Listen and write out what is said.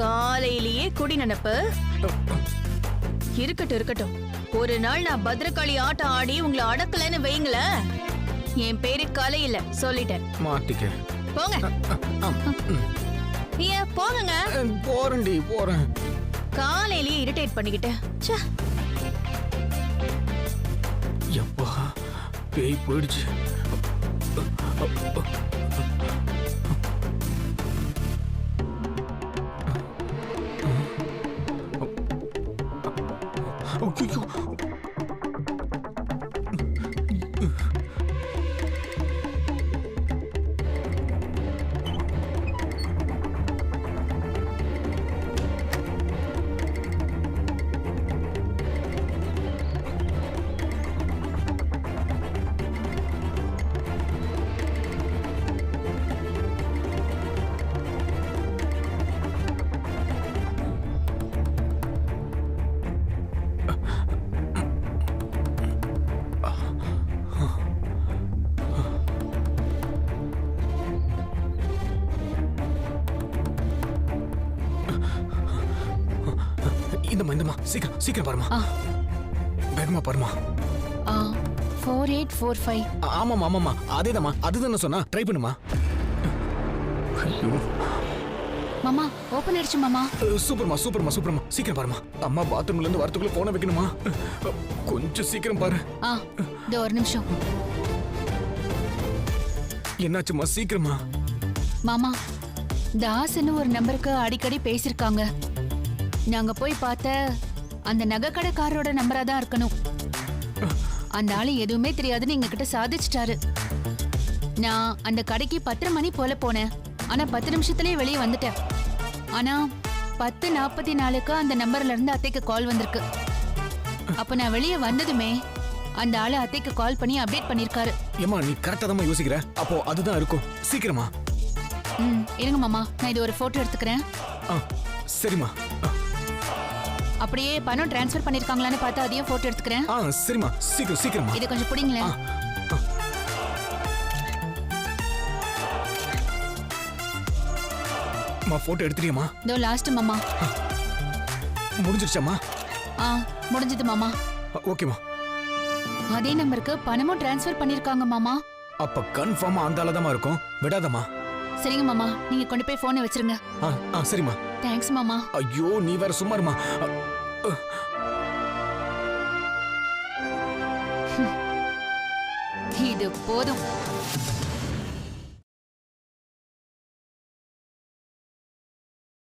காலையிலேயே குடி நினப்பு இருக்கட்டும் இருக்கட்டும். ஒரு நாள் நான் பத்ரகாளி ஆட்டம் ஆடி உங்களை அடக்கலைன்னு வைங்களேன் என் பேரு கலை இல்ல சொல்லிட்டேன். மாட்டிக்க. போங்க. ஏன் போங்கங்க. போறேன்டி போறேன். காலையிலேயே இரிட்டேட் பண்ணிக்கிட்டு ச்சே. எப்பா பேய் போயிடுச்சு. ஐயோ இந்தம்மா இந்தம்மா சீக்கிரம் சீக்கிரம் பாருமா. வேகமா பாருமா ஃபோர் எயிட் ஃபோர் ஃபைவ் ஆமாம்மா ஆமாம்மா. அதேதாம்மா. அதுதான் சொன்னா. ட்ரை பண்ணுமா மாமா ஓப்பன் ஆயிடுச்சு மாமா. சூப்பர்மா சூப்பர்மா சூப்பர்மா. சீக்கிரம் பாருமா அம்மா பாத்ரூம்ல இருந்து வரத்துக்குள்ள போன வைக்கணுமா கொஞ்சம் சீக்கிரம் பாரு. ஆ இந்த ஒரு நிமிஷம். என்னாச்சுமா சீக்கிரமா மாமா தாஸ்னு ஒரு நம்பருக்கு அடிக்கடி பேசியிருக்காங்க. நாங்க போய் பார்த்த அந்த நகைக்கடைக்காரரோட நம்பரா தான் இருக்கணும். அந்த ஆளு எதுவுமே தெரியாதுன்னு எங்ககிட்ட சாதிச்சிட்டாரு. நான் அந்த கடைக்கு பத்தரை மணி போல போனேன். ஆனா பத்து நிமிஷத்துலயே வெளியே வந்துட்டேன். ஆனா பத்து நாற்பத்தி நாலுக்கு அந்த நம்பர்ல இருந்து அத்தைக்கு கால் வந்திருக்கு. அப்ப நான் வெளியே வந்ததுமே அந்த ஆளு அத்தைக்கு கால் பண்ணி அப்டேட் பண்ணிருக்காரு. ஏமா நீ கரெக்டா தான் யோசிக்கிற? அப்போ அதுதான் இருக்கும். சீக்கிரமா. ம் இருங்க மாமா நான் இது ஒரு போட்டோ எடுத்துக்கிறேன். ஆ சரிம்மா. அப்படியே பணம் டிரான்ஸ்ஃபர் பண்ணிருக்காங்களான்னு பார்த்து அதையும் போட்டோ எடுத்துக்கிறேன். ஆ சரிம்மா. சீக்கிரம் சீக்கிரமா இதை கொஞ்சம் பிடிங்களேன். அம்மா போட்டோ எடுத்துட்டியம்மா. இதோ லாஸ்ட் மாமா. முடிஞ்சிருச்சாம்மா? ஆ முடிஞ்சது மாமா. ஓகேம்மா. அதே நம்பருக்கு பணமும் டிரான்ஸ்ஃபர் பண்ணிருக்காங்க மாமா. அப்ப கன்ஃபார்மா அந்த ஆளதாம்மா இருக்கும். விடாதம்மா. சரிங்க மாமா. நீங்க கொண்டு போய் போனை வச்சிருங்க. ஆ ஆ சரிம்மா. தேங்க்ஸ் மாமா. ஐயோ நீ வேற சும்மா இருமா இது போதும்.